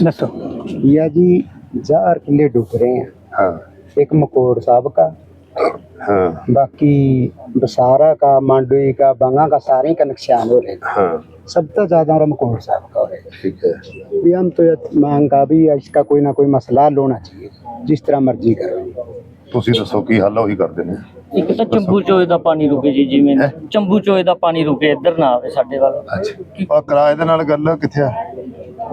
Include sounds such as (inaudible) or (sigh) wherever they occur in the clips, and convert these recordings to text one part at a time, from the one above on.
ਦੱਸੋ या जी चार किले डूब रहे हैं हाँ एक मकोड़ साहब का हाँ बाकी बसारा का मांडवी का बंगा का सारे का नुकसान हो रहे हैं हाँ सबसे ज्यादा रमकोड़ साहब का हो रहा है ठीक है भी हम तो ये मांगा भी है, इसका कोई ना कोई मसला हल होना चाहिए जिस तरह मर्जी करो ਤੁਸੀਂ ਦੱਸੋ ਕੀ ਹੱਲ ਉਹੀ ਕਰਦੇ ਨੇ ਇੱਕ ਤਾਂ ਚੰਬੂ ਚੋਏ ਦਾ ਪਾਣੀ ਰੁਕੇ ਜੀ ਜਿਵੇਂ ਚੰਬੂ ਚੋਏ ਦਾ ਪਾਣੀ ਰੁਕੇ ਇੱਧਰ ਨਾ ਆਵੇ ਸਾਡੇ ਵੱਲ ਅੱਛਾ ਆ ਕਿਰਾਏ ਦੇ ਨਾਲ ਗੱਲ ਕਿੱਥੇ ਆ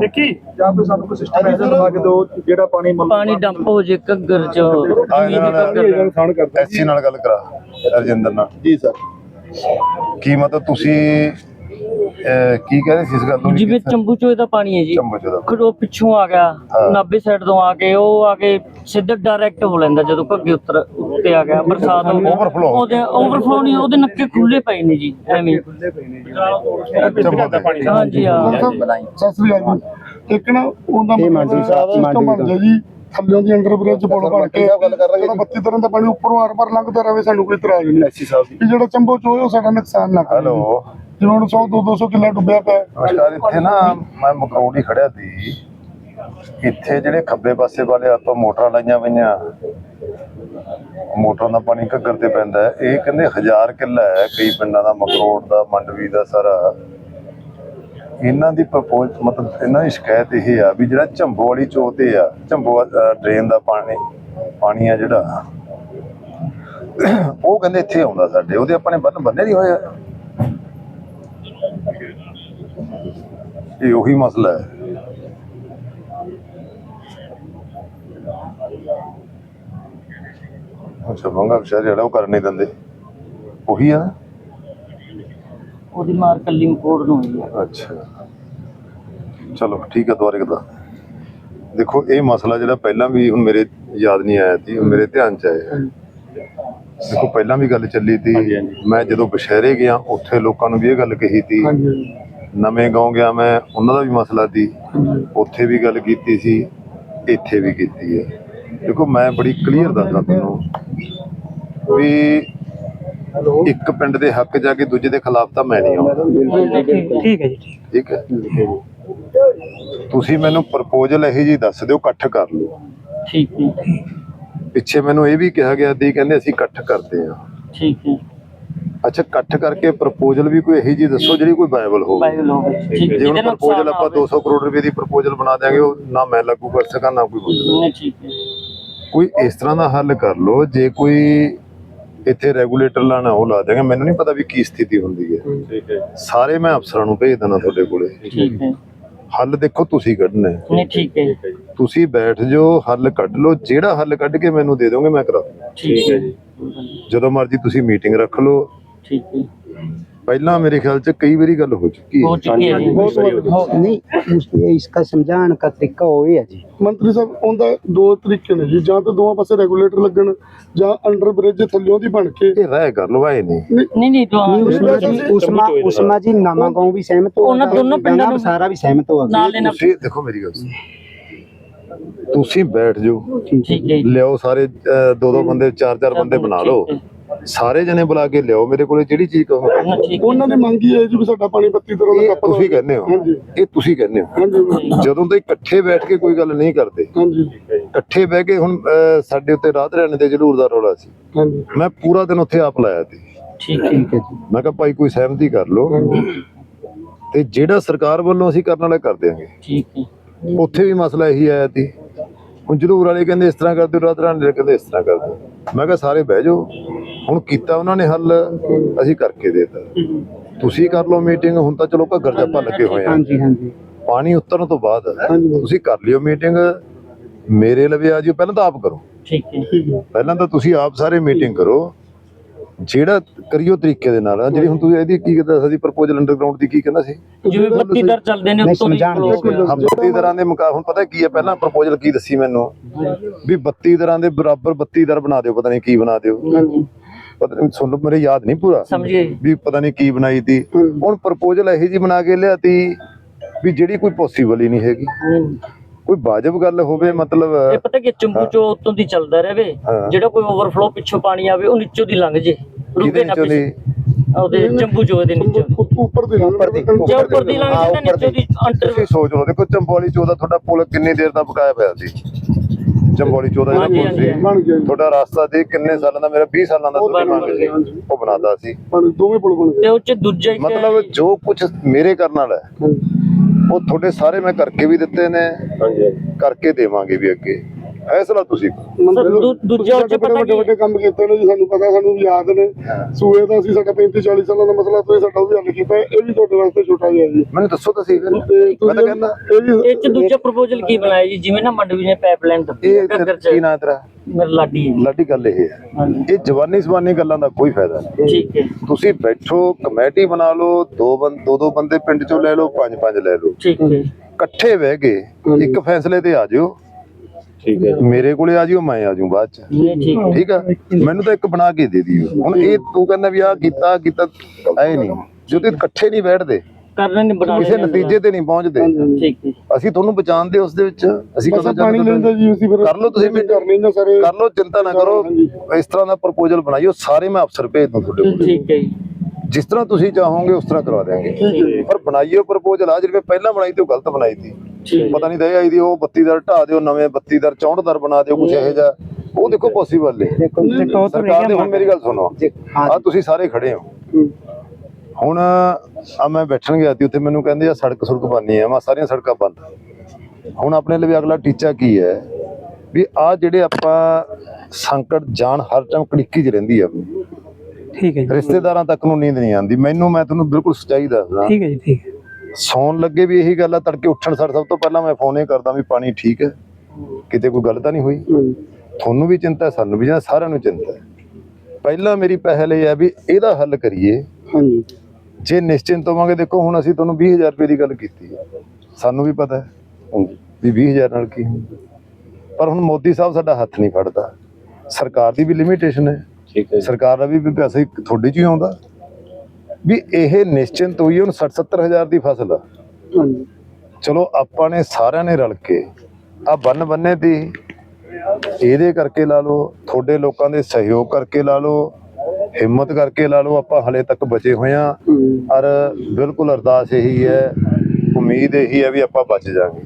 ਦੇਖੀ? ਜਾਂ ਕੋਈ ਸਾਨੂੰ ਕੋਈ ਸਿਸਟਮ ਐਸਾ ਬਣਾ ਕੇ ਦਿਓ ਜਿਹੜਾ ਪਾਣੀ ਮੰਨ ਪਾਣੀ ਡੰਪ ਹੋ ਜੇ ਘੱਗਰ ਚ। ਨੁਕਸਾਨ ਕਰਦਾ ਐਸੀ ਨਾਲ ਗੱਲ ਕਰਾ ਰਜਿੰਦਰ ਨਾਲ। ਜੀ ਸਰ। ਕੀ ਮਤਲਬ ਤੁਸੀਂ ਕੀ ਕਹਿ ਰਹੇ ਸੀ ਇਸ ਗੱਲ ਨੂੰ? ਜਿਵੇਂ ਚੰਬੂ ਚੋਏ ਦਾ ਪਾਣੀ ਹੈ ਜੀ। ਚੰਬੂ ਚੋਦਾ ਫਿਰ ਉਹ ਪਿੱਛੋਂ ਆ ਗਿਆ। ਨਾਭੇ ਸਾਈਡ ਤੋਂ ਆ ਕੇ ਉਹ ਆ ਕੇ ਸਿੱਧਾ ਡਾਇਰੈਕਟ ਹੋ ਲੈਂਦਾ ਜਦੋਂ ਘੱਗੇ ਉੱਤਰ ਉੱਤੇ ਆ ਗਿਆ ਬਰਸਾਤ ਹੋ ਗਈ। Overflow। ਉਹਦੇ ਓਵਰਫਲੋ ਨਹੀਂ ਉਹਦੇ ਨੱਕੇ ਖੁੱਲੇ ਪਏ ਨੇ ਜੀ ਐਵੇਂ। ਚੰਬੂ ਦੇ ਪਾਣੀ। ਹਾਂਜੀ ਹਾਂ। ਸਤਿ ਸ੍ਰੀ ਅਕਾਲ ਜੀ। ਇੱਕ ਨਾ ਉਹਦਾ ਮੰਡੀ ਸਾਹਿਬ, ਮੰਡੀ ਜੀ ਥੱਲਿਓਂ ਦੀ ਅੰਡਰ ਬ੍ਰਿਜ ਪੁਲ ਬਣ ਕੇ ਜਿਹੜਾ 32 ਤਰ੍ਹਾਂ ਦਾ ਪਾਣੀ ਉੱਪਰੋਂ ਆਰ ਪਾਰ ਲੰਘਦਾ ਰਹੇ ਸਾਨੂੰ ਕੋਈ ਇਤਰਾਜ਼ ਨਹੀਂ। ਐਸੀ ਸਾਹਿਬ ਜਿਹੜਾ ਚੰਬੋ ਚੋਏ ਉਹ ਸਾਡਾ ਨੁਕਸਾਨ ਨਾ ਕਰੇ। ਹੈਲੋ। ਜਿਵੇਂ ਹੁਣ 100 200 ਕਿੱਲਾ ਡੁੱਬਿਆ ਪਿਆ ਨਮਸਕਾਰ, ਇੱਥੇ ਨਾ ਮੈਂ ਮਕਰੋੜੀ ਖੜਿਆ ਸੀ। ਇੱਥੇ ਜਿਹੜੇ ਖੱਬੇ ਪਾਸੇ ਵਾਲੇ ਆਪਾਂ ਮੋਟਰਾਂ ਲਾਈਆਂ ਪਈਆਂ। ਮੋਟਰਾਂ ਦਾ ਪਾਣੀ ਘੱਗਰ ਤੇ ਪੈਂਦਾ ਹੈ। ਇਹ ਕਹਿੰਦੇ ਹਜ਼ਾਰ ਕਿੱਲਾ ਹੈ, ਕਈ ਪਿੰਡਾਂ ਦਾ ਮਕਰੋੜ ਦਾ, ਮੰਡਵੀ ਦਾ ਸਾਰਾ। ਇਹਨਾਂ ਦੀ ਪ੍ਰਪੋਜ਼ ਮਤਲਬ ਇਹਨਾਂ ਦੀ ਸ਼ਿਕਾਇਤ ਇਹ ਆ ਵੀ ਜਿਹੜਾ ਝੰਬੋ ਵਾਲੀ ਚੋਅ ਤੇ ਆ, ਝੰਬੋ ਡਰੇਨ ਦਾ ਪਾਣੀ ਪਾਣੀ ਆ ਜਿਹੜਾ। ਉਹ ਕਹਿੰਦੇ ਇੱਥੇ ਆਉਂਦਾ ਸਾਡੇ। ਉਹਦੇ ਨੇ ਬੰਨ ਬੰਨੇ ਨਹੀਂ ਹੋਇਆ ਇਹ ਉਹੀ ਮਸਲਾ ਹੈ। ਅੱਛਾ ਬੰਗਾ ਵਿਚਾਰੇ ਜਿਹੜਾ ਉਹ ਕਰ ਨਹੀਂ ਦਿੰਦੇ। ਉਹੀ ਆ ਨਾ? ਉਹਦੀ ਮਾਰ ਕੱਲੀ ਮਕੋੜ ਨੂੰ ਹੋਈ ਆ ਅੱਛਾ। ਚਲੋ ਠੀਕ ਹੈ ਦੁਬਾਰੇ ਕਦਾ? ਦੇਖੋ ਇਹ ਮਸਲਾ ਜਿਹੜਾ ਪਹਿਲਾਂ ਵੀ ਹੁਣ ਮੇਰੇ ਯਾਦ ਨਹੀਂ ਆਇਆ ਸੀ ਮੇਰੇ ਧਿਆਨ ਚ ਆਇਆ। ਦੇਖੋ ਪਹਿਲਾਂ ਵੀ ਗੱਲ ਚੱਲੀ ਸੀ। ਮੈਂ ਜਦੋਂ ਬਸ਼ਹਿਰੇ ਗਿਆ ਉੱਥੇ ਲੋਕਾਂ ਨੂੰ ਵੀ ਇਹ ਗੱਲ ਕਹੀ ਸੀ। ਹਾਂਜੀ। ਨਵੇਂ ਗਾਉਂ ਗਿਆ ਮੈਂ ਉਹਨਾਂ ਦਾ ਵੀ ਮਸਲਾ ਸੀ। ਉੱਥੇ ਵੀ ਗੱਲ ਕੀਤੀ ਸੀ ਇੱਥੇ ਵੀ ਕੀਤੀ ਹੈ। ਦੇਖੋ ਮੈਂ ਬੜੀ ਕਲੀਅਰ ਦੱਸਦਾ ਤੁਹਾਨੂੰ ਵੀ ਇੱਕ ਪਿੰਡ ਦੇ ਹੱਕ ਜਾ ਕੇ ਦੂਜੇ ਦੇ ਖਿਲਾਫ ਤਾਂ ਮੈਂ ਨਹੀਂ ਆਉਂਦਾ। ਠੀਕ ਹੈ ਜੀ ਠੀਕ ਹੈ। ਤੁਸੀਂ ਮੈਨੂੰ ਪ੍ਰਪੋਜ਼ਲ ਇਹੀ ਜੀ ਦੱਸ ਦਿਓ ਇਕੱਠ ਕਰ ਲਓ। ਠੀਕ ਹੈ। ਪਿੱਛੇ ਮੈਨੂੰ ਇਹ ਵੀ ਕਿਹਾ ਗਿਆ ਸੀ ਕਹਿੰਦੇ ਅਸੀਂ ਇਕੱਠ ਕਰਦੇ ਹਾਂ। ਠੀਕ ਹੈ। ਅੱਛਾ ਇਕੱਠ ਕਰਕੇ ਪ੍ਰਪੋਜ਼ਲ ਵੀ ਕੋਈ ਇਹੀ ਜੀ ਦੱਸੋ ਜਿਹੜੀ ਕੋਈ ਵਾਇਬਲ ਹੋਵੇ। ਬਾਈਬਲ ਹੋ ਗਈ ਠੀਕ ਹੈ ਜੇ ਹੁਣ ਜਿਹਦੇ ਪ੍ਰਪੋਜ਼ਲ ਨੁਕਸਾਨ ਆਪਾਂ 200 ਕਰੋੜ ਰੁਪਏ ਦੀ ਪ੍ਰਪੋਜ਼ਲ ਬਣਾ ਦਿਆਂਗੇ ਉਹ ਨਾ ਮੈਂ ਲਾਗੂ ਕਰ ਸਕਾਂ ਨਾ ਕੋਈ ਹੋਰ। ਨਹੀਂ ਠੀਕ ਹੈ। ਕੋਈ ਇਸ ਤਰ੍ਹਾਂ ਦਾ ਹੱਲ ਕਰ ਲਓ ਜੇ ਕੋਈ ਇੱਥੇ ਰੈਗੂਲੇਟਰ ਲਾਣਾ ਉਹ ਲਾ ਦੇਗਾ ਮੈਨੂੰ ਨਹੀਂ ਪਤਾ ਵੀ ਕੀ ਸਥਿਤੀ ਹੁੰਦੀ ਹੈ। ਸਾਰੇ ਮੈਂ ਅਫਸਰਾਂ ਨੂੰ ਭੇਜ ਦੇਣਾ ਤੁਹਾਡੇ ਕੋਲੇ। ਠੀਕ ਹੈ। ਹੱਲ ਦੇਖੋ ਤੁਸੀਂ ਕੱਢਣਾ ਹੈ। ਨਹੀਂ ਠੀਕ ਹੈ। ਤੁਸੀਂ ਬੈਠ ਜਾਓ ਹੱਲ ਕੱਢ ਲਓ। ਜਿਹੜਾ ਹੱਲ ਕੱਢ ਕੇ ਮੈਨੂੰ ਦੇ ਦੋਗੇ ਮੈਂ ਕਰਾ ਦੂੰਗਾ। ਠੀਕ ਹੈ। ਜੀ। ਜਦੋਂ ਮਰਜ਼ੀ ਤੁਸੀਂ ਮੀਟਿੰਗ ਰੱਖ ਲਓ। ਠੀਕ ਹੈ ਪਹਿਲਾਂ ਮੇਰੇ ਖਿਆਲ 'ਚ ਕਈ ਵਾਰੀ ਗੱਲ ਹੋ ਚੁੱਕੀ ਹੋ ਹੈ ਚੁੱਕੀ ਹੈ ਜੀ नहीं उस- ये इसका समझाने का तरीका वही है जी ਮੰਤਰੀ ਸਾਹਿਬ ਉਹਦਾ ਦੋ ਤਰੀਕੇ ਨੇ ਜੀ ਜਾਂ ਤਾਂ ਦੋਵਾਂ ਪਾਸੇ ਰੈਗੂਲੇਟਰ ਲੱਗਣ ਜਾਂ ਅੰਡਰ ਬ੍ਰਿਜ ਥੱਲਿਓਂ ਦੀ ਬਣ ਕੇ ਇਹ ਰਹਿ ਕਰ ਲਓ ਆਏ ਨਹੀਂ ਨਹੀਂ ਨਹੀਂ ਤੋਂ नहीं उसमें जी उसमें उसमें जी नामा गांव भी सहमत हो ਉਹਨਾਂ ਦੋਨੋਂ ਪਿੰਡਾਂ ਨੂੰ सारा भी सहमत होगा ਨਾਲ ਦੇ ਨਾਲ ਤੁਸੀਂ ਦੇਖੋ ਮੇਰੀ ਗੱਲ ਸੁਣੋ। ਤੁਸੀਂ ਬੈਠ ਜਾਓ ਠੀਕ ਹੈ ਜੀ ਲਿਆਓ ਸਾਰੇ ਅਹ, ਦੋ ਦੋ ਬੰਦੇ ਚਾਰ ਚਾਰ ਬੰਦੇ ਬਣਾ ਲਓ ਸਾਰੇ ਜਣੇ ਬੁਲਾ ਕੇ ਲਿਆਓ ਮੇਰੇ ਕੋਲੇ ਜਿਹੜੀ ਚੀਜ਼ ਕਹੋ। ਉਹਨਾਂ ਨੇ ਮੰਗੀ ਹੈ ਜੀ ਸਾਡਾ ਪਾਣੀ 32 ਤਰ੍ਹਾਂ ਦਾ ਕੱਪ ਤੁਸੀਂ ਕਹਿੰਦੇ ਹੋ। ਇਹ ਤੁਸੀਂ ਕਹਿੰਦੇ ਹੋ। ਜਦੋਂ ਤੇ ਇਕੱਠੇ ਬੈਠ ਕੇ ਕੋਈ ਗੱਲ ਨਹੀਂ ਕਰਦੇ ਇਕੱਠੇ ਬਹਿ ਕੇ ਹੁਣ ਸਾਡੇ ਉੱਤੇ ਰਾਤ ਰਹਿਣ ਦੇ ਜਲੂਰ ਦਾ ਰੋਲਾ ਸੀ। ਮੈਂ ਪੂਰਾ ਦਿਨ ਉੱਥੇ ਆਪ ਲਾਇਆ ਸੀ। ਠੀਕ ਹੈ। ਜੀ। ਮੈਂ ਕਿਹਾ ਭਾਈ ਕੋਈ ਸਹਿਮਤੀ ਕਰ ਲਓ। ਤੇ ਜਿਹੜਾ ਸਰਕਾਰ ਵੱਲੋਂ ਅਸੀਂ ਕਰਨ ਵਾਲਾ ਕਰ ਦਿਆਂਗੇ। ਠੀਕ ਹੈ। ਉੱਥੇ ਵੀ ਮਸਲਾ ਇਹੀ ਆਇਆ ਸੀ। ਹੁਣ ਜਲੂਰ ਵਾਲੇ ਕਹਿੰਦੇ ਇਸ ਤਰ੍ਹਾਂ ਕਰਦੇ ਰਾਤ ਰਹਿਣ ਦੇ ਕਹਿੰਦੇ ਇਸ ਤਰ੍ਹਾਂ ਕਰਦੇ ਮੈਂ ਕਿਹਾ ਸਾਰੇ ਬਹਿ ਜਾਓ। ਹੁਣ ਕੀਤਾ ਉਹਨਾਂ ਨੇ ਹੱਲ ਅਸੀਂ ਕਰਕੇ ਦੇਤਾ। ਤੁਸੀਂ ਕਰ ਲਓ ਮੀਟਿੰਗ ਹੁਣ ਤਾਂ ਚਲੋ ਘੱਗਰ ਜਾਪਾ ਲੱਗੇ ਹੋਏ ਆ ਹਾਂਜੀ ਹਾਂਜੀ। ਪਾਣੀ ਉਤਰਨ ਤੋਂ ਬਾਅਦ ਤੁਸੀਂ ਕਰ ਲਿਓ ਮੀਟਿੰਗ ਮੇਰੇ ਲਵੇ ਆ ਜਿਓ ਪਹਿਲਾਂ ਤਾਂ ਆਪ ਕਰੋ। ਠੀਕ ਹੈ। ਪਹਿਲਾਂ ਤਾਂ ਤੁਸੀਂ ਆਪ ਸਾਰੇ ਮੀਟਿੰਗ ਕਰੋ। ਜਿਹੜਾ ਕਰਿਓ ਤਰੀਕੇ ਦੇ ਨਾਲ। ਜਿਹੜੀ ਹੁਣ ਤੁਸੀਂ ਇਹਦੀ ਕੀ ਕਹਿੰਦਾ ਸੀ ਪ੍ਰਪੋਜ਼ਲ ਅੰਡਰਗਰਾਉਂਡ ਦੀ ਕੀ ਕਹਿੰਦਾ ਸੀ? ਜਿਵੇਂ ਬੱਤੀ ਦਰ ਚੱਲਦੇ ਨੇ ਉੱਤੋਂ ਦੀ ਬੱਤੀ ਦਰਾਂ ਦੇ ਮੁਕਾਬਲੇ ਹੁਣ ਪਤਾ ਕੀ ਹੈ ਪਹਿਲਾਂ ਪ੍ਰਪੋਜ਼ਲ ਕੀ ਦੱਸੀ ਮੈਨੂੰ? ਵੀ 32 ਦਰਾਂ ਦੇ ਬਰਾਬਰ 32 ਦਰ ਬਣਾ ਦਿਓ ਪਤਾ ਨਹੀਂ ਕੀ ਬਣਾ ਦਿਓ। ਪਤਾ ਨਹੀਂ ਤੁਹਾਨੂੰ ਮੇਰੇ ਯਾਦ ਨਹੀਂ ਪੂਰਾ? ਸਮਝ ਵੀ ਪਤਾ ਨਹੀਂ ਕੀ ਬਣਾਈ ਤੀ। ਹੁਣ ਪ੍ਰਪੋਜ਼ਲ ਇਹੀ ਜੀ ਬਣਾ ਕੇ ਲਿਆਤੀ ਵੀ ਜਿਹੜੀ ਕੋਈ ਪੋਸੀਬਲ ਹੀ ਨਹੀਂ ਹੈਗੀ। ਕੋਈ ਵਾਜਬ ਗੱਲ ਹੋਵੇ ਮਤਲਬ ਇਹ ਪਤਾ ਕਿ ਚੰਬੂ ਚੋ ਉੱਤੋਂ ਦੀ ਚੱਲਦਾ ਰਹੇ। ਜਿਹੜਾ ਕੋਈ ਓਵਰਫਲੋ ਪਿੱਛੋਂ ਪਾਣੀ ਆਵੇ ਉਹ ਨੀਚੋਂ ਦੀ ਲੰਘ ਜੇ। ਰੁਕੇ ਨਾ ਚੋਂ ਪਿੱਛੇ। ਦੀ ਉਹਦੇ ਜੰਬੂ ਚੋਏ ਦੇ ਨੀਚੇ ਉੱਪ- ਉੱਪਰ ਦੀ ਉੱਪਰ ਦੀ- ਜੇ ਉੱਪਰ ਦੀ ਲੰਘ ਜਾਂਦੇ ਨੀਚੇ ਦੀ ਅੰਟਰ ਤੁਸੀਂ ਸੋਚ ਲਓ ਦੇਖੋ ਚੰਬੋਲੀ ਚੋਦਾ ਤੁਹਾਡਾ ਪੁਲ ਕਿੰਨੀ ਦੇਰ ਦਾ ਬਕਾਇਆ ਪਿਆ ਸੀ? ਚੰਬੋਲੀ ਚੋਦਾ ਜਿਹੜਾ ਹਾਂਜੀ, ਪੁਲ ਸੀ। ਹਾਂਜੀ। ਬਣ ਗਿਆ ਜੀ। ਤੁਹਾਡਾ ਰਾਸਤਾ ਦੇ ਕਿੰਨੇ ਸਾਲਾਂ ਦਾ? ਮੇਰਾ 20 ਸਾਲਾਂ ਦਾ ਉਹ ਤੁਸੀਂ ਬਣ ਮੰਨ ਗਿਆ, ਲਏ ਉਹ ਬਣਾਦਾ ਸੀ। ਪਾਣੀ ਦੋਵੇਂ ਪੁਲ ਬਣ ਗਏ। ਤੇ ਉਹ ਚ ਦੂਜਾ ਇੱਕ ਮਤਲਬ ਜੋ ਕੁਝ ਮੇਰੇ ਕਰਨ ਵਾਲਾ ਹੈ, ਉਹ ਤੁਹਾਡੇ ਸਾਰੇ ਮੈਂ ਕਰਕੇ ਵੀ ਦਿੱਤੇ ਨੇ। ਕਰਕੇ ਦੇਵਾਂਗੇ ਵੀ ਅੱਗੇ। ਫੈਸਲਾ ਤੁਸੀਂ। ਦੂ- ਦੂਜਾ ਉੱਚ ਪਤਾ ਵੱਡੇ ਕੀ- ਵੱਡੇ ਕੰਮ ਕੀਤੇ ਨੇ ਜੀ ਸਾਨੂੰ ਪਤਾ ਸਾਨੂੰ ਯਾਦ ਨੇ। ਸੂਏ ਦਾ ਸੀ ਸਾਡਾ 35 40 ਸਾਲਾਂ ਦਾ ਮਸਲਾ ਤੁਸੀਂ ਸਾਡਾ ਉਹ ਵੀ ਹੱਲ ਕੀਤਾ। ਇਹ ਵੀ ਤੁਹਾਡੇ ਵਾਸਤੇ ਛੋਟਾ ਜਿਹਾ ਜੀ। ਮੈਨੂੰ ਦੱਸੋ ਤਾਂ ਸਹੀ ਫਿਰ ਤੇ ਮੈਂ ਤਾਂ ਕਹਿੰਦਾ ਇਹ ਵੀ ਇਹ ਚ ਦੂਜਾ ਪ੍ਰਪੋਜ਼ਲ ਕੀ ਬਣਾਇਆ ਜੀ? ਜਿਵੇਂ ਨਾ ਮੰਡਵੀ ਨੇ ਪਾਈਪਲਾਈਨ ਦਿੱਤੀ ਇਹ ਘੱਗਰ ਚ। ਕੀ ਨਾਂ ਤੇਰਾ? ਮੇਰਾ ਲਾਡੀ ਹੈ। ਲਾਡੀ ਗੱਲ ਇਹ ਹੈ। ਹਾਂਜੀ। ਇਹ ਜਵਾਨੀ ਸਵਾਨੀ ਗੱਲਾਂ ਦਾ ਕੋਈ ਫਾਇਦਾ ਨਹੀਂ। ਠੀਕ ਹੈ। ਤੁਸੀਂ ਬੈਠੋ ਕਮੇਟੀ ਬਣਾ ਲਓ ਦੋ ਬੰਦ ਦੋ ਦੋ ਬੰਦੇ ਪਿੰਡ ਚੋਂ ਲੈ ਲਓ ਪੰਜ ਪੰਜ ਲੈ ਲਓ। ਠੀਕ ਹੈ। ਇਕੱਠੇ ਬਹਿ ਕੇ ਇੱਕ ਫੈਸਲੇ ਤੇ ਆ ਜਿਓ। ਠੀਕ ਹੈ ਮੇਰੇ ਕੋਲੇ ਆ ਜਿਓ ਮੈਂ ਆ ਜਾਊਂ ਬਾਅਦ ਚ। ਇਹ ਠੀਕ ਹੈ। ਠੀਕ ਆ ਮੈਨੂੰ ਤਾਂ ਇੱਕ ਬਣਾ ਕੇ ਦੇ ਦਿਓ। ਹੁਣ ਇਹ ਤੂੰ ਕਹਿੰਦਾ ਵੀ ਆ ਕੀਤਾ ਕੀਤਾ ਐ ਨਹੀਂ। ਜੋ ਤੇ ਇਕੱਠੇ ਨਹੀਂ ਬੈਠਦੇ ਕਰਨੇ ਨੇ ਕਿਸੇ ਨਤੀਜੇ ਤੇ ਨਹੀਂ ਪਹੁੰਚਦੇ। ਠੀਕ ਅਸੀਂ ਤੁਹਾਨੂੰ ਬਚਾਉਂਦੇ ਉਸ ਦੇ ਵਿੱਚ। ਅਸੀਂ ਕਦੋਂ ਪਾਣੀ ਲੈਂਦਾ ਜੀ ਅਸੀਂ ਫਿਰ ਕਰ ਲਓ ਤੁਸੀਂ meeting। ਕਰ ਲੈਂਦੇ ਸਾਰੇ। ਕਰ ਲਓ ਚਿੰਤਾ ਨਾ ਕਰੋ। ਇਸ ਤਰ੍ਹਾਂ ਦਾ ਪ੍ਰਪੋਜ਼ਲ ਬਣਾਈਓ ਸਾਰੇ ਮੈਂ ਅਫਸਰ ਭੇਜ ਦੂੰ ਤੁਹਾਡੇ ਕੋਲ। ਠੀਕ ਹੈ ਜੀ। ਜਿਸ ਤਰ੍ਹਾਂ ਤੁਸੀਂ ਚਾਹੋਗੇ ਉਸ ਤਰ੍ਹਾਂ ਕਰਵਾ ਦੇਵਾਂਗੇ ਪਰ ਬਣਾਈਓ ਪ੍ਰਪੋਜ਼ਲ ਆ ਜਿਹੜੀ ਪਹਿਲਾਂ ਬਣਾਈ ਤੇ ਉਹ ਗਲਤ ਬਣਾਈ ਸੀ। ਪਤਾ ਨਹੀਂ ਦੇ ਆਈ ਦੀ ਉਹ 32 ਦਰ ਢਾ ਦਿਓ ਨਵੇਂ 32 ਦਰ 64 ਦਰ ਬਣਾ ਦਿਓ ਕੁਝ ਇਹੋ ਜਿਹਾ। ਉਹ ਦੇਖੋ ਪੋਸੀਬਲ ਨਹੀਂ ਸਰਕਾਰ ਦੇ ਹੁਣ ਮੇਰੀ ਗੱਲ ਸੁਣੋ। ਆ ਤੁਸੀਂ ਸਾਰੇ ਖੜੇ ਹੋ। ਹੁਣ ਆ ਮੈਂ ਬੈਠਣ ਗਿਆ ਸੀ ਉੱਥੇ ਮੈਨੂੰ ਕਹਿੰਦੇ ਆ ਸੜਕ ਸੁੜਕ ਬਣਨੀ ਹੈ। ਮੈਂ ਸਾਰੀਆਂ ਸੜਕਾਂ ਬੰਦ। ਹੁਣ ਆਪਣੇ ਲਈ ਅਗਲਾ ਟੀਚਾ ਕੀ ਹੈ? ਵੀ ਆ ਜਿਹੜੇ ਆਪਾਂ ਸੰਕਟ ਜਾਨ ਹਰ ਟਾਈਮ ਕੜਿੱਕੀ 'ਚ ਰਹਿੰਦੀ ਆ। ਠੀਕ ਹੈ ਜੀ। ਰਿਸ਼ਤੇਦਾਰਾਂ ਤੱਕ ਨੂੰ ਨੀਂਦ ਨਹੀਂ ਆਉਂਦੀ। ਮੈਨੂੰ ਮੈਂ ਤੁਹਾਨੂੰ ਬਿਲਕੁਲ ਸੱਚਾਈ ਦੱਸਦਾ। ਠੀਕ ਹੈ ਜੀ ਠੀਕ ਸੌਣ ਲੱਗੇ ਵੀ ਇਹੀ ਗੱਲ ਆ ਤੜਕੇ ਉੱਠਣ ਸਾਰ ਸਭ ਤੋਂ ਪਹਿਲਾਂ ਮੈਂ ਫੋਨ ਇਹ ਕਰਦਾ ਵੀ ਪਾਣੀ ਠੀਕ ਹੈ। ਕਿਤੇ ਕੋਈ ਗੱਲ ਤਾਂ ਨਹੀਂ ਹੋਈ। ਤੁਹਾਨੂੰ ਵੀ ਚਿੰਤਾ ਸਾਨੂੰ ਵੀ ਜਾਂ ਸਾਰਿਆਂ ਨੂੰ ਚਿੰਤਾ ਹੈ। ਪਹਿਲਾਂ ਮੇਰੀ ਪਹਿਲ ਇਹ ਹੈ ਵੀ ਇਹਦਾ ਹੱਲ ਕਰੀਏ। ਹਾਂਜੀ। ਜੇ ਨਿਸ਼ਚਿੰਤ ਹੋਵਾਂਗੇ ਦੇਖੋ ਹੁਣ ਅਸੀਂ ਤੁਹਾਨੂੰ 20000 ਰੁਪਏ ਦੀ ਗੱਲ ਕੀਤੀ ਹੈ। ਸਾਨੂੰ ਵੀ ਪਤਾ ਹੈ ਵੀ 20000 ਨਾਲ ਕੀ ਹੁੰਦਾ। ਪਰ ਹੁਣ ਮੋਦੀ ਸਾਹਿਬ ਸਾਡਾ ਹੱਥ ਨਹੀਂ ਫੜਦਾ। ਸਰਕਾਰ ਦੀ ਵੀ ਲਿਮਿਟੇਸ਼ਨ ਹੈ। ਠੀਕ ਹੈ ਸਰਕਾਰ ਦਾ ਵੀ ਪੈਸੇ ਤੁਹਾਡੇ 'ਚ ਹੀ ਆਉਂਦਾ। ਵੀ ਇਹ ਨਿਸ਼ਚਿੰਤ ਹੋਈ ਹੁਣ 60 70000 ਦੀ ਫਸਲ ਆ। ਚਲੋ ਆਪਾਂ ਨੇ ਸਾਰਿਆਂ ਨੇ ਰਲ ਕੇ ਆ ਬੰਨ ਬੰਨੇ ਦੀ ਇਹਦੇ ਕਰਕੇ ਲਾ ਲਓ ਤੁਹਾਡੇ ਲੋਕਾਂ ਦੇ ਸਹਿਯੋਗ ਕਰਕੇ ਲਾ ਲਓ ਹਿੰਮਤ ਕਰਕੇ ਲਾ ਲਓ ਆਪਾਂ ਹਲੇ ਤੱਕ ਬਚੇ ਹੋਏ ਆ ਔਰ ਬਿਲਕੁਲ ਅਰਦਾਸ ਇਹੀ ਹੈ ਉਮੀਦ ਇਹੀ ਹੈ ਵੀ ਆਪਾਂ ਬਚ ਜਾਾਂਗੇ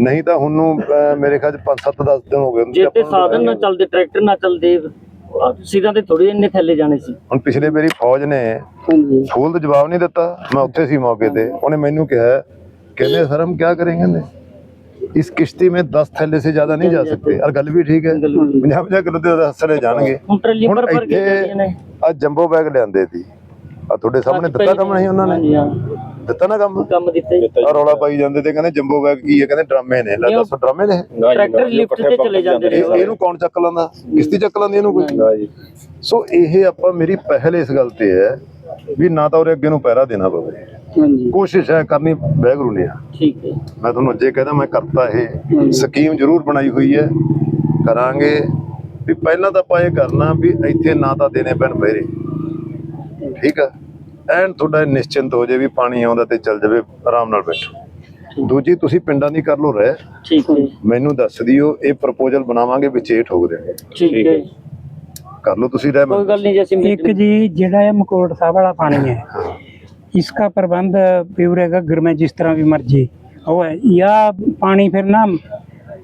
ਨਹੀਂ ਤਾਂ ਹੁਣ ਨੂੰ ਮੇਰੇ ਖਿਆਲ ਚ 5-7 10 ਦਿਨ ਹੋ ਗਏ ਜੇ ਤੇ ਸਾਧਨ ਨਾ ਚੱਲਦੇ ਟਰੈਕਟਰ ਨਾ ਚੱਲਦੇ ਸਿਰਾਂ ਤੇ ਥੋੜੀ ਇੰਨੇ ਥੱਲੇ ਜਾਣੇ ਸੀ। ਹੁਣ ਪਿਛਲੇ ਮੇਰੀ ਫੌਜ ਨੇ ਫੂਲ ਦਾ। ਜਵਾਬ ਨਹੀਂ ਦਿੱਤਾ। ਮੈਂ ਉੱਥੇ ਸੀ ਮੌਕੇ ਤੇ। ਉਹਨੇ ਮੈਨੂੰ ਕਿਹਾ ਕਹਿੰਦੇ ਸਰ ਹਮ ਕੀ ਕरेंगे ਨੇ इस किश्ती में दस थैले से ज्यादा नहीं जा सकते और गल भी ठीक है पंजाब जा किलो तो हसले जाएंगे ਹੁਣ ਇੱਥੇ ਆ ਜੰਬੋ ਬੈਗ ਲਿਆਂਦੇ ਸੀ। ਆ ਤੁਹਾਡੇ ਸਾਹਮਣੇ ਦਿੱਤਾ ਕੰਮ ਨਹੀਂ ਉਹਨਾਂ ਨੇ? ਦਿੱਤਾ ਨਾ ਕੰਮ? ਕੰਮ ਦਿੱਤਾ ਜੀ। ਆ ਪਾਈ ਜਾਂਦੇ ਤੇ ਕਹਿੰਦੇ ਜੰਬੋ ਬੈਗ ਕੀ ਹੈ? ਕਹਿੰਦੇ ਡਰਾਮੇ ਨੇ। ਲੈ ਦੱਸ ਡਰਾਮੇ ਨੇ? ਟਰੈਕਟਰ ਲਿਫਟ ਤੇ ਚਲੇ ਜਾਂਦੇ ਨੇ ਇਹਨੂੰ ਕੌਣ ਚੱਕ ਲੈਂਦਾ? ਕਿਸ਼ਤੀ ਚੱਕ ਲੈਂਦੀ ਇਹਨੂੰ ਕੋਈ? ਸੋ ਇਹ ਆਪਾਂ ਮੇਰੀ ਪਹਿਲ ਇਸ ਗੱਲ ਤੇ ਹੈ ਵੀ ਨਾ ਤਾਂ ਉਹਦੇ ਅੱਗੇ ਨੂੰ ਪਹਿਰਾ ਦੇਣਾ ਪਵੇ। ਹਾਂਜੀ। ਕੋਸ਼ਿਸ਼ ਹੈ ਕਰਨੀ ਬੈਗਰੂ ਨੇ। ਆ ਠੀਕ ਹੈ। ਮੈਂ ਤੁਹਾਨੂੰ ਅੱਜੇ ਕਹਿੰਦਾ ਮੈਂ ਕਰਤਾ ਇਹ। ਸਕੀਮ ਜ਼ਰੂਰ ਬਣਾਈ ਹੋਈ ਹੈ। ਕਰਾਂਗੇ। ਵੀ ਪਹਿਲਾਂ ਤਾਂ ਆਪਾਂ ਇਹ ਕਰਨਾ ਵੀ ਇੱਥੇ ਨਾ ਤਾਂ ਦੇਣੇ ਪੈਣ ਪਹਿਰੇ। ਠੀਕ ਆ? ਐਨ ਤੁਹਾਡਾ ਨਿਸ਼ਚਿੰਤ ਹੋ ਜੇ ਵੀ ਪਾਣੀ ਆਉਂਦਾ ਤੇ ਚੱਲ ਜਾਵੇ ਆਰਾਮ ਨਾਲ ਬੈਠੋ। ਦੂਜੀ ਤੁਸੀਂ ਪਿੰਡਾਂ ਦੀ ਕਰ ਲੋ ਰਹਿ। ਠੀਕ ਹੈ। ਮੈਨੂੰ ਦੱਸ ਦਿਓ ਇਹ ਪ੍ਰਪੋਜ਼ਲ ਬਣਾਵਾਂਗੇ ਵਿੱਚ ਇਹ ਠੋਕ ਦੇਣਗੇ ਠੀਕ ਹੈ। ਕਰ ਲਓ ਤੁਸੀਂ ਰਹਿ ਕੋਈ ਗੱਲ ਨਹੀਂ ਜੀ ਅਸੀਂ ਇੱਕ ਜੀ ਜਿਹੜਾ ਇਹ ਮਕੋੜ ਸਾਹਿਬ ਵਾਲਾ ਪਾਣੀ है इसका प्रबंध प्यूरे घग्गर में जिस तरह भी मर्जी वो है या पानी फिर ना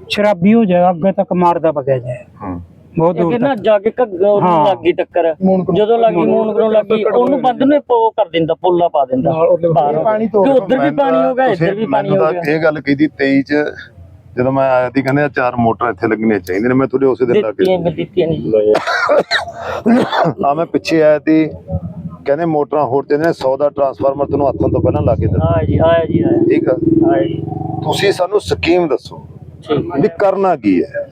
शराबी हो जाएगा आगे तक मारदा पकड़ जाए ਹਾਂ बहुत ਇਹ दूर ਨਾ तक ਜਾ ਕੇ ਘੱਗਾ ਉਹਨੂੰ ਹਾਂ। ਲੱਗੀ ਟੱਕਰ ਜਦੋਂ ਲੱਗੀ ਮੂਨ ਕਰੋਂ ਲੱਗੀ ਉਹਨੂੰ ਬੰਦ ਨੂੰ ਪੋ ਕਰ ਦਿੰਦਾ ਪੁੱਲਾ ਪਾ ਦਿੰਦਾ ਬਾਹਰ ਪਾਣੀ ਤੋਂ ਕਿ ਉਧਰ ਵੀ ਪਾਣੀ ਹੋ ਗਿਆ ਇੱਧਰ ਵੀ ਪਾਣੀ ਹੋ ਮੈਨੂੰ ਗਿਆ ਤਾਂ ਇਹ ਗੱਲ ਕੀਤੀ 23 ਚ ਜਦੋਂ ਮੈਂ ਆਇਆ ਸੀ ਕਹਿੰਦੇ ਆ ਚਾਰ ਮੋਟਰਾਂ ਇੱਥੇ ਲੱਗਣੀਆਂ ਚਾਹੀਦੀਆਂ ਨੇ ਮੈਂ ਤੁਹਾਡੇ ਉਸੇ ਦਿਨ ਲੱਗ ਦਿੱਤੀਆਂ ਮੈਂ ਦਿੱਤੀਆਂ ਨਹੀਂ ਆ ਮੈਂ ਪਿੱਛੇ ਆਇਆ ਸੀ ਕਹਿੰਦੇ ਮੋਟਰਾਂ ਹੋਰ ਤੇ ਨੇ 100 ਦਾ ਟਰਾਂਸਫਾਰਮਰ ਤੁਹਾਨੂੰ ਹੱਥੋਂ ਤੋਂ ਪਹਿਲਾਂ ਲਾ ਕੇ ਦਿੱਤਾ। ਆ ਜੀ ਆਇਆ ਜੀ ਆਇਆ ਠੀਕ ਆ? ਆਇਆ ਜੀ। ਤੁਸੀਂ ਸਾਨੂੰ ਸਕੀਮ ਦੱਸੋ ਠੀਕ। ਵੀ ਕਰਨਾ ਕੀ ਹੈ?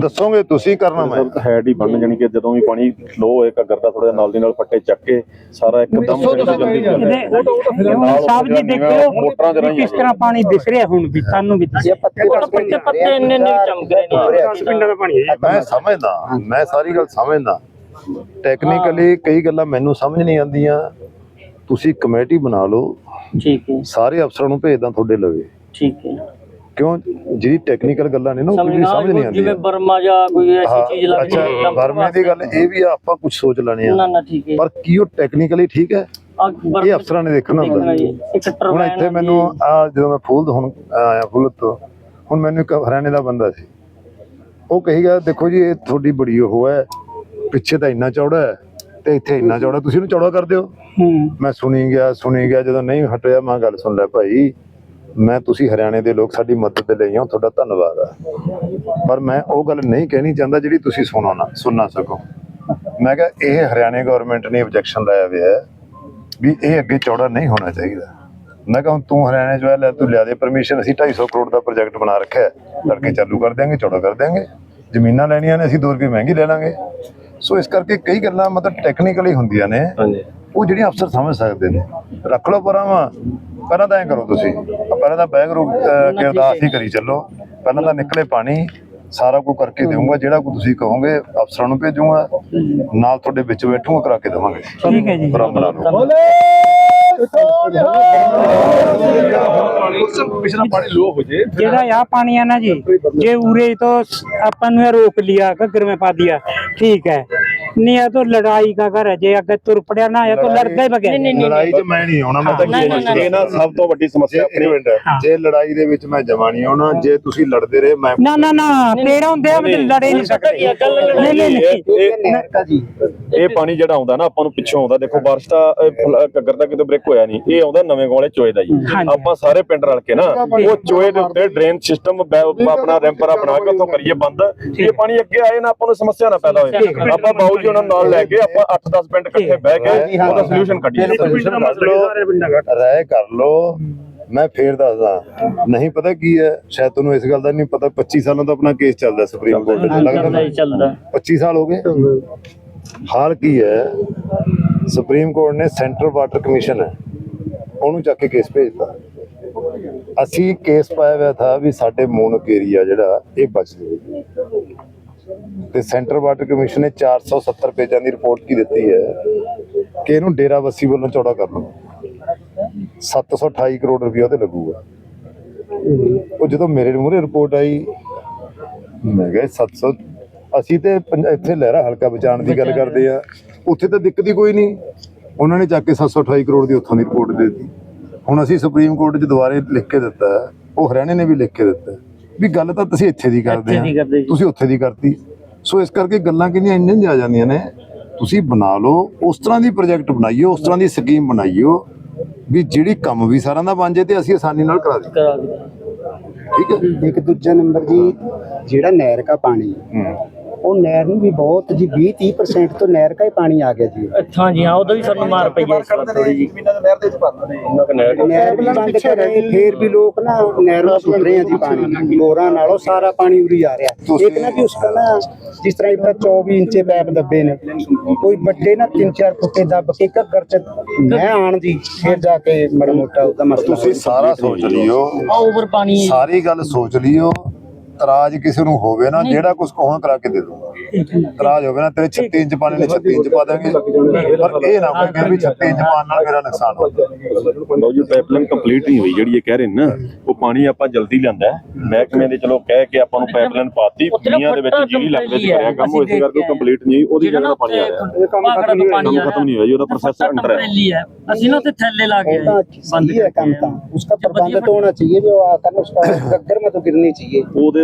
ਦੱਸੋਗੇ ਤੁਸੀਂ ਕਰਨਾ ਮੈਂ? ਹੈਡ ਹੀ ਬਣ ਜਾਣੀ ਕਿ ਜਦੋਂ ਵੀ ਪਾਣੀ ਫਲੋ ਹੋਏ ਘੱਗਰ ਦਾ ਥੋੜਾ ਨਾਲ ਦੀ ਨਾਲ ਫੱਟੇ ਚੱਕ ਕੇ ਸਾਰਾ ਇੱਕਦਮ ਸਾਹਿਬ ਜੀ ਦੇਖੋ ਮੋਟਰਾਂ ਚ ਵੀ ਰਹੀਆਂ ਕਿਸ ਤਰ੍ਹਾਂ ਪਾਣੀ ਦਿਸ ਰਿਹਾ ਹੁਣ ਵੀ ਸਾਨੂੰ ਵੀ। ਪੱਤੇ ਪੱਤੇ ਇੰਨੇ ਇੰਨੇ ਚਮਕ ਰਹੇ ਨੇ ਪਿੰਡਾਂ ਦਾ ਪਾਣੀ ਮੈਂ ਸਮਝਦਾ ਮੈਂ ਸਾਰੀ ਗੱਲ ਸਮਝਦਾ। ਟੈਕਨੀਕਲੀ ਕਈ ਗੱਲਾਂ ਮੈਨੂੰ ਸਮਝ ਨਹੀਂ ਆਉਂਦੀਆਂ। ਤੁਸੀਂ ਕਮੇਟੀ ਬਣਾ ਲਓ। ਠੀਕ ਹੈ। ਸਾਰੇ ਅਫਸਰਾਂ ਨੂੰ ਭੇਜਦਾ ਤੁਹਾਡੇ ਲਵੇ। ਠੀਕ ਹੈ। ਕਿਉਂ ਜਿਹੜੀ ਟੈਕਨੀਕਲ ਗੱਲਾਂ ਨੇ ਨਾ ਉਹ ਨਾ ਸਮਝ ਨਹੀਂ ਜਿਵੇਂ ਆਉਂਦੀਆਂ ਬਰਮਾ ਜਾਂ ਕੋਈ ਐਸੀ ਚੀਜ਼ ਲੱਗਦੀ ਅੱਛਾ ਹੈ ਵਰਮੇ ਦੀ ਗੱਲ ਇਹ ਵੀ ਆਪਾਂ ਕੁਝ ਸੋਚ ਲੈਣੇ ਨਾ ਆ। ਨਾ ਠੀਕ ਹੈ। ਪਰ ਕੀ ਉਹ ਟੈਕਨੀਕਲੀ ਠੀਕ ਹੈ? ਇਹ ਬਰਮਾ ਅਫਸਰਾਂ ਨੇ ਦੇਖਣਾ ਹੁੰਦਾ। ਹੁਣ ਇੱਥੇ ਮੈਨੂੰ ਆ ਜਦੋਂ ਮੈਂ ਫੂਲ ਹੁਣ ਆਇਆ ਫੂਲ ਤੋਂ ਹੁਣ ਮੈਨੂੰ ਇੱਕ ਹਰਿਆਣੇ ਦਾ ਬੰਦਾ ਸੀ। ਉਹ ਕਹੀ ਗਿਆ ਦੇਖੋ ਜੀ ਇਹ ਤੁਹਾਡੀ ਬੜੀ ਉਹ ਹੈ ਪਿੱਛੇ ਤਾਂ ਇੰਨਾ ਚੌੜਾ ਹੈ ਤੇ ਇੱਥੇ ਇੰਨਾ ਚੌੜਾ ਤੁਸੀਂ ਇਹਨੂੰ ਚੌੜਾ ਕਰ ਦਿਓ। ਹੂੰ। ਮੈਂ ਸੁਣੀ ਗਿਆ ਸੁਣੀ ਗਿਆ ਜਦੋਂ ਨਹੀਂ ਹਟਿਆ ਮੈਂ ਗੱਲ ਸੁਣ ਲੈ ਭਾਈ ਮੈਂ ਤੁਸੀਂ ਹਰਿਆਣੇ ਦੇ ਲੋਕ ਸਾਡੀ ਮਦਦ ਦੇ ਲਈ ਹੋ, ਤੁਹਾਡਾ ਧੰਨਵਾਦ ਆ। ਪਰ ਮੈਂ ਉਹ ਗੱਲ ਨਹੀਂ ਕਹਿਣੀ ਚਾਹੁੰਦਾ ਜਿਹੜੀ ਤੁਸੀਂ ਸੁਣੋ ਨਾ, ਸੁਣ ਨਾ ਸਕੋ। ਮੈਂ ਕਿਹਾ ਇਹ ਹਰਿਆਣੇ ਗਵਰਨਮੈਂਟ ਨੇ ਆਬਜੈਕਸ਼ਨ ਲਾਇਆ ਹੋਇਆ ਹੈ ਵੀ ਇਹ ਅੱਗੇ ਚੌੜਾ ਨਹੀਂ ਹੋਣਾ ਚਾਹੀਦਾ। ਮੈਂ ਕਿਹਾ ਹੁਣ ਤੂੰ ਹਰਿਆਣੇ ਚ ਲੈ ਤੂੰ ਲਿਆ ਦੇ ਪਰਮਿਸ਼ਨ ਅਸੀਂ 250 ਕਰੋੜ ਦਾ ਪ੍ਰੋਜੈਕਟ ਬਣਾ ਰੱਖਿਆ ਹੈ। ਚਾਲੂ ਕਰ ਦਿਆਂਗੇ, ਚੌੜਾ ਕਰ ਦਿਆਂਗੇ। ਜ਼ਮੀਨਾਂ ਲੈਣੀਆਂ ਨੇ, ਅਸੀਂ 2 ਰੁਪਏ ਮਹਿੰਗੀ ਲੈ ਲਾਂਗੇ। ਸੋ ਇਸ ਕਰਕੇ ਕਈ ਗੱਲਾਂ ਮਤਲਬ ਟੈਕਨੀਕਲੀ ਹੁੰਦੀਆਂ ਨੇ। ਹਾਂਜੀ। ਉਹ ਜਿਹੜੀਆਂ ਅਫਸਰ ਸਮਝ ਸਕਦੇ ਨੇ ਰੱਖ ਲਓ ਪਰਾਵਾਂ ਪਹਿਲਾਂ ਤਾਂ ਐਂ ਕਰੋ ਤੁਸੀਂ ਪਹਿਲਾਂ ਤਾਂ ਬੈਗ ਰੋਕ ਕੇ ਅਰਦਾਸ ਹੀ ਕਰੀ ਚੱਲੋ ਪਹਿਲਾਂ ਤਾਂ ਨਿਕਲੇ ਪਾਣੀ ਸਾਰਾ ਕੁਝ ਕਰਕੇ ਦੇਵਾਂਗਾ ਜਿਹੜਾ ਕੁਝ ਤੁਸੀਂ ਕਹੋਗੇ ਅਫਸਰਾਂ ਨੂੰ ਭੇਜੂਗਾ ਨਾਲ ਤੁਹਾਡੇ ਵਿੱਚ ਬੈਠੂਗਾ ਕਰਾ ਕੇ ਦੇਵਾਂਗੇ ਠੀਕ ਹੈ ਜੀ ਆਰਾਮ ਨਾਲ ਲਓ। ਜਿਹੜਾ ਆ ਪਾਣੀ ਆ ਨਾ ਜੀ ਜੇ ਉਰੇ तो अपन ने रोक लिया घग्गर में पा दिया ठीक है नहीं या तो लड़ाई का घर है जे अगर तुर पड़िया ना या तो लड़ते ही बगैर ਲੜਾਈ 'ਚ ਮੈਂ ਨਹੀਂ ਆਉਣਾ ਮੈਂ ਤਾਂ ਨਹੀਂ, ਨਹੀਂ, ਨਹੀਂ। ਇਹ ਨਾ ਸਭ ਤੋਂ ਵੱਡੀ ਸਮੱਸਿਆ ਜੇ ਆਪਣੀ ਮਿੰਟ ਜੇ ਲੜਾਈ ਦੇ ਵਿੱਚ ਮੈਂ ਜਮਾ ਨਹੀਂ ਆਉਣਾ ਜੇ ਤੁਸੀਂ ਲੜਦੇ ਰਹੇ ਮੈਂ ना ना ना पेड़ होंगे हम तो लड़े नहीं सकते नहीं नहीं नहीं ਇਹ ਨਹਿਰ का जी ਇਹ ਪਾਣੀ ਜਿਹੜਾ ਆਉਂਦਾ ਨਾ ਆਪਾਂ ਨੂੰ ਪਿੱਛੋਂ ਆਉਂਦਾ ਦੇਖੋ ਬਾਰਿਸ਼ ਦਾ ਇਹ ਫਲ- ਘੱਗਰ ਦਾ ਕਿਤੇ ਬ੍ਰੇਕ ਹੋਇਆ ਨਹੀਂ ਇਹ ਆਉਂਦਾ ਨਵੇਂ ਗੋਲੇ ਚੋਏ ਦਾ ਜੀ ਹਾਂਜੀ। ਆਪਾਂ ਸਾਰੇ ਪਿੰਡ ਰਲ ਕੇ ਨਾ ਉਹ ਚੋਏ ਦੇ ਉੱਤੇ ਡਰੇਨ ਸਿਸਟਮ ਆਪਣਾ ਰੈਂਪਰਾ ਬਣਾ ਕੇ ਉੱਥੋਂ ਕਰੀਏ ਬੰਦ ਇਹ ਪਾਣੀ ਅੱਗੇ ਆਏ ਨਾ ਆਪਾਂ ਨੂੰ ਸਮੱਸਿਆ ਨਾ ਪੈਦਾ ਹੋਏ ਆਪਾਂ ਬਾਊ ਜੀ ਉਹਨਾਂ ਨਾਲ ਲੈ ਕੇ ਆਪਾਂ 8-10 ਪਿੰਡ ਇਕੱਠੇ ਬਹਿ ਕੇ ਉਹਦਾ ਸੋਲੂਸ਼ਨ ਕੱਢੀਏ ਸੋਲੂਸ਼ਨ ਕੱਢ। ਲਓ ਰਾਏ ਕਰ ਲਓ ਮੈਂ ਫੇਰ ਦੱਸਦਾ। ਨਹੀਂ ਪਤਾ ਕੀ ਹੈ ਸ਼ਾਇਦ ਤੁਹਾਨੂੰ ਇਸ ਗੱਲ ਦਾ ਨਹੀਂ ਪਤਾ 25 ਸਾਲਾਂ ਤੋਂ ਆਪਣਾ ਕੇਸ ਚੱਲਦਾ ਸੁਪਰੀਮ ਕੋਰਟ 'ਚ ਲੱਗਦਾ ਚੱਲਦਾ ਨਾ? ਹੀ ਚੱਲਦਾ 25 ਸਾਲ ਹੋ ਗਏ। ਹਾਲ ਕੀ ਹੈ ਸੁਪਰੀਮ ਕੋਰਟ ਨੇ ਸੈਂਟਰਲ ਵਾਟਰ ਕਮਿਸ਼ਨ ਹੈ ਉਹਨੂੰ ਚੱਕ ਕੇ ਕੇਸ ਭੇਜਤਾ। ਅਸੀਂ ਕੇਸ ਪਾਇਆ ਹੋਇਆ ਥਾ ਵੀ ਸਾਡੇ ਮੂਨਕ ਏਰੀਆ ਜਿਹੜਾ ਇਹ ਬਚ ਜਾਵੇ। ਤੇ ਸੈਂਟਰਲ ਵਾਟਰ ਕਮਿਸ਼ਨ ਨੇ 470 ਪੇਜਾਂ ਦੀ ਰਿਪੋਰਟ ਕੀ ਦਿੱਤੀ ਹੈ ਕਿ ਇਹਨੂੰ ਡੇਰਾ ਬੱਸੀ ਵੱਲੋਂ ਚੌੜਾ ਕਰ ਲਓ। 728 ਕਰੋੜ ਰੁਪਏ ਉਹਤੇ ਲੱਗੂਗਾ। ਉਹ ਜਦੋਂ ਮੇਰੇ ਮੂਹਰੇ ਰਿਪੋਰਟ ਆਈ ਮੈਂ ਕਿਹਾ 700 ਅਸੀਂ ਤੇ ਇੱਥੇ ਲਹਿਰਾ ਹਲਕਾ ਬਚਾਉਣ ਦੀ ਗੱਲ ਕਰਦੇ ਆ ਉੱਥੇ ਤਾਂ ਦਿੱਕਤ ਹੀ ਕੋਈ ਨਹੀਂ। ਉਹਨਾਂ ਨੇ ਚੱਕ ਕੇ 728 ਕਰੋੜ ਦੀ ਉੱਥੋਂ ਦੀ ਰਿਪੋਰਟ ਦੇ ਦਿੱਤੀ। ਹੁਣ ਅਸੀਂ ਸੁਪਰੀਮ ਕੋਰਟ 'ਚ ਦੁਬਾਰੇ ਲਿਖ ਕੇ ਦਿੱਤਾ ਉਹ ਹਰਿਆਣੇ ਨੇ ਵੀ ਲਿਖ ਕੇ ਦਿੱਤਾ ਵੀ ਗੱਲ ਤਾਂ ਤੁਸੀਂ ਇੱਥੇ ਦੀ ਕਰਦੇ ਆ। ਤੁਸੀਂ ਉੱਥੇ ਦੀ ਕਰਤੀ। ਸੋ ਇਸ ਕਰਕੇ ਗੱਲਾਂ ਕਿੰਨੀਆਂ ਇੰਨੀਆਂ ਜਾ ਜਾਂਦੀਆਂ ਨੇ। ਤੁਸੀਂ ਬਣਾ ਲਓ ਉਸ ਤਰ੍ਹਾਂ ਦੀ ਪ੍ਰੋਜੈਕਟ ਬਣਾਈਓ ਉਸ ਤਰ੍ਹਾਂ ਦੀ ਸਕੀਮ ਬਣਾਈਓ ਵੀ ਜਿਹੜੀ ਕੰਮ ਵੀ ਸਾਰਿਆਂ ਦਾ ਬਣ ਜੇ ਤੇ ਅਸੀਂ ਆਸਾਨੀ ਨਾਲ ਕਰਾ ਦਈਏ। ਠੀਕ ਹੈ? ਇੱਕ ਦੂਜਾ ਨੰਬਰ ਜੀ ਜਿਹੜਾ ਨਹਿਰ ਦਾ ਪਾਣੀ। ਉਹ ਨਹਿਰ ਨੂੰ ਵੀ ਬਹੁਤ ਜੀ 20 30% ਤੋਂ ਨਹਿਰ ਦਾ ਹੀ ਪਾਣੀ ਆ ਗਿਆ ਜੀ। ਹਾਂ ਜੀ ਹਾਂ ਉਹਦਾ ਵੀ ਸਾਨੂੰ ਮਾਰ ਪਈ ਹੈ ਇਸ ਵਾਰ ਥੋੜੀ ਜੀ ਨਹਿਰ ਵੀ ਬੰਦ ਕਰ ਰਹੇ ਫੇਰ ਵੀ ਲੋਕ ਨਾ ਨਹਿਰ ਨੂੰ ਸੁੱਟ ਰਹੇ ਆ ਜੀ ਪਾਣੀ। ਬੋਰਾਂ ਨਾਲੋਂ ਸਾਰਾ ਪਾਣੀ ਉਰੀ ਆ ਰਿਹਾ। ਇੱਕ ਨਾ ਵੀ ਉਸਕਾ ਨਾ ਜਿਸ ਤਰ੍ਹਾਂ ਇਪਰ 24 ਇੰਚੇ ਪੈਪ ਦੱਬੇ ਨੇ ਕੋਈ ਵੱਡੇ ਨਾ 3-4 ਫੁੱਟੇ ਦੱਬ ਕੇ ਘੱਗਰ ਚ ਮੈਂ ਆਣ ਜੀ ਫਿਰ ਜਾ ਕੇ ਮੜਾ ਮੋਟਾ ਉਹਦਾ ਮਸਲਾ ਤੁਸੀਂ ਸਾਰਾ ਸੋਚ ਲਿਓ। ਓਵਰ ਪਾਣੀ ਹੈ ਸਾਰੀ ਗੱਲ ਸੋਚ ਲਿਓ। ਤਰਾਜ ਕਿਸੇ ਨੂੰ ਹੋਵੇ ਨਾ ਜਿਹੜਾ ਕੁਝ ਕਹੋਂ ਕਰਾ ਕੇ ਦੇ ਦੂੰਗਾ ਤਰਾਜ ਹੋਵੇ ਨਾ ਤੇਰੇ 36 ਇੰਚ ਪਾਣੇ ਨੇ 36 ਇੰਚ ਪਾ ਦਾਂਗੇ ਪਰ ਇਹ ਨਾ ਕੋਈ ਵੀ 36 ਇੰਚ ਪਾਣ ਨਾਲ ਮੇਰਾ ਨੁਕਸਾਨ ਹੋ ਜਾਵੇ ਲਓ ਜੀ ਪਾਈਪਲਾਈਨ ਕੰਪਲੀਟ ਨਹੀਂ ਹੋਈ ਜਿਹੜੀ ਇਹ ਕਹਿ ਰਹੇ ਨਾ ਉਹ ਪਾਣੀ ਆਪਾਂ ਜਲਦੀ ਲੈਂਦਾ ਮਹਿਕਮੇ ਦੇ ਚਲੋ ਕਹਿ ਕੇ ਆਪਾਂ ਨੂੰ ਪਾਈਪਲਾਈਨ ਪਾਤੀ ਮੀਆਂ ਦੇ ਵਿੱਚ ਜਿਹੜੀ ਲੱਗਦੇ ਸੀ ਕਰਿਆ ਕੰਮ ਉਹ ਇਸ ਕਰਕੇ ਕੰਪਲੀਟ ਨਹੀਂ ਉਹਦੀ ਜਗ੍ਹਾ ਦਾ ਪਾਣੀ ਆ ਇਹ ਕੰਮ ਖਤਮ ਨਹੀਂ ਹੋਇਆ ਉਹਦਾ ਪ੍ਰੋਸੈਸ ਅੰਡਰ ਹੈ। ਅਸੀਂ ਨਾ ਉੱਥੇ ਥੱਲੇ ਲਾ ਕੇ ਬੰਦ ਕੰਮ ਤਾਂ। ਉਸका ਪ੍ਰਬੰਧ ਤਾਂ ਹੋਣਾ ਚਾਹੀਏ ਜੋ ਆ ਕਰਨ ਉਸका ਗੱਗਰ (coughs) ਮਤੋਂ ਗਿਰਨੀ ਚਾਹੀਏ। ਉਹਦੇ